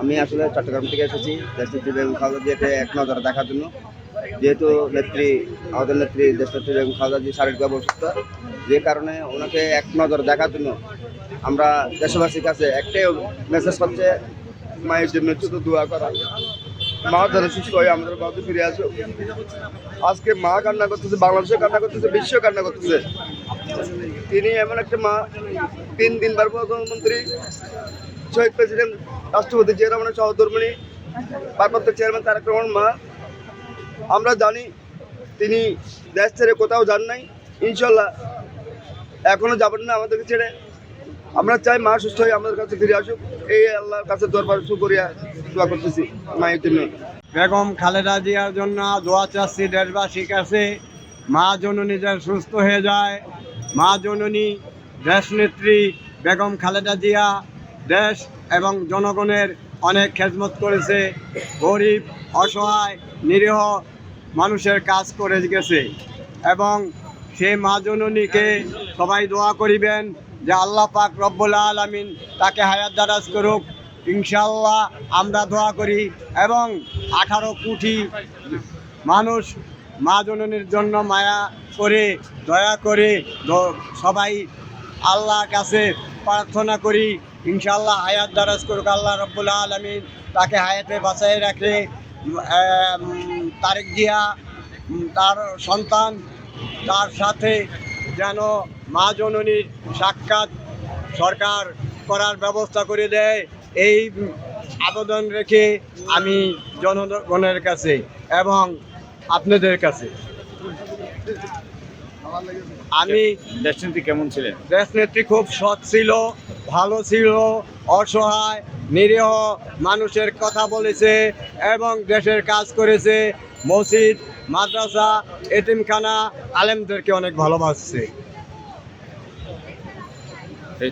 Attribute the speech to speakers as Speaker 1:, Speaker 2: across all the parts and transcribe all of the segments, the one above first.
Speaker 1: আমি আসলে চট্টগ্রাম থেকে এসেছি দেশনেত্রী বেগম খালেদা জিয়াকে এক নজরে দেখার জন্য। যেহেতু নেত্রী, আমাদের নেত্রী দেশনেত্রী বেগম খালেদা জি শারীরিকভাবে অসুস্থ যে কারণে ওনাকে এক নজরে দেখার জন্য আমরা দেশবাসীর কাছে একটাই মেসেজ হচ্ছে মায়ের জন্য শুধু দোয়া করা। মা যেন সুস্থ হয়ে আমাদের বাড়িতে ফিরে আসো আজকে মা কান্না করতেছে, বাংলাদেশে কান্না করতেছে বিশ্ব কান্না করতেছে। তিনি এমন একটা মা, তিন দিনবার প্রধানমন্ত্রী শহীদ প্রেসিডেন্ট, রাষ্ট্রপতি জিয়া রহমানের সহধর্মিনী ভারপ্রাপ্ত চেয়ারম্যান তারেক রহমান মা। আমরা জানি তিনি দেশ ছেড়ে কোথাও যান নাই। ইনশাল্লাহ এখনও যাবেন না আমাদেরকে ছেড়ে। আমরা চাই মা সুস্থ হয়ে আমাদের কাছে ফিরে আসুক। এই আল্লাহর কাছে দরবার শুকরিয়া দোয়া করতেছি মায়ের জন্য
Speaker 2: বেগম খালেদা জিয়ার জন্য দোয়া চাচ্ছি দেশবাসীর কাছে। মা জননী যেন সুস্থ হয়ে যায়। মা জননী দেশনেত্রী বেগম খালেদা জিয়া দেশ এবং জনগণের অনেক খেজমত করেছে, গরিব, অসহায়, নিরীহ মানুষের কাজ করে গেছে। এবং সে মা জননীকে সবাই দোয়া করিবেন যে আল্লাহ পাক রব্বুল আলমিন তাকে হায়াত দারাজ করুক। ইনশাল্লাহ আমরা দোয়া করি এবং আঠারো কোটি মানুষ মা জননীর জন্য মায়া করে, দয়া করে সবাই আল্লাহর কাছে প্রার্থনা করি। ইনশাল্লাহ হায়াত দারাজ করুক আল্লাহ রব্বুল আলমিন তাকে হায়াতে বাঁচাই রাখে। তারেক জিয়া তার সন্তান তার সাথে যেন মা জননীর সাক্ষাৎ সরকার করার ব্যবস্থা করে দেয় এই আবেদন রেখে আমি জনগণের কাছে এবং আপনাদের কাছে। আমি
Speaker 3: দেশনীতি কেমন ছিলেন?
Speaker 2: দেশনেত্রী খুব সৎ ছিল। ভালো ছিল অসহায় নিরীহ মানুষের কথা বলেছে এবং দেশের কাজ করেছে। মসজিদ মাদ্রাসা এতিমখানা আলেমদেরকে অনেক ভালোবাসছে।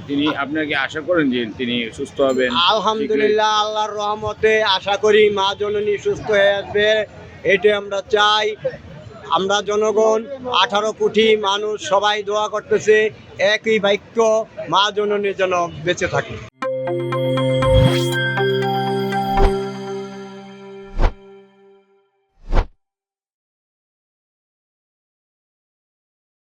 Speaker 3: তিনি আপনাকে আশা করেন যে তিনি সুস্থ হবেন?
Speaker 2: আলহামদুলিল্লাহ আল্লাহর রহমতে আশা করি মা জননী সুস্থ হয়ে আসবে। এটি আমরা চাই। আমরা জনগণ, আঠারো কোটি মানুষ সবাই দোয়া করতেছে, একই বাক্য মা জননীর জন্য বেঁচে থাকে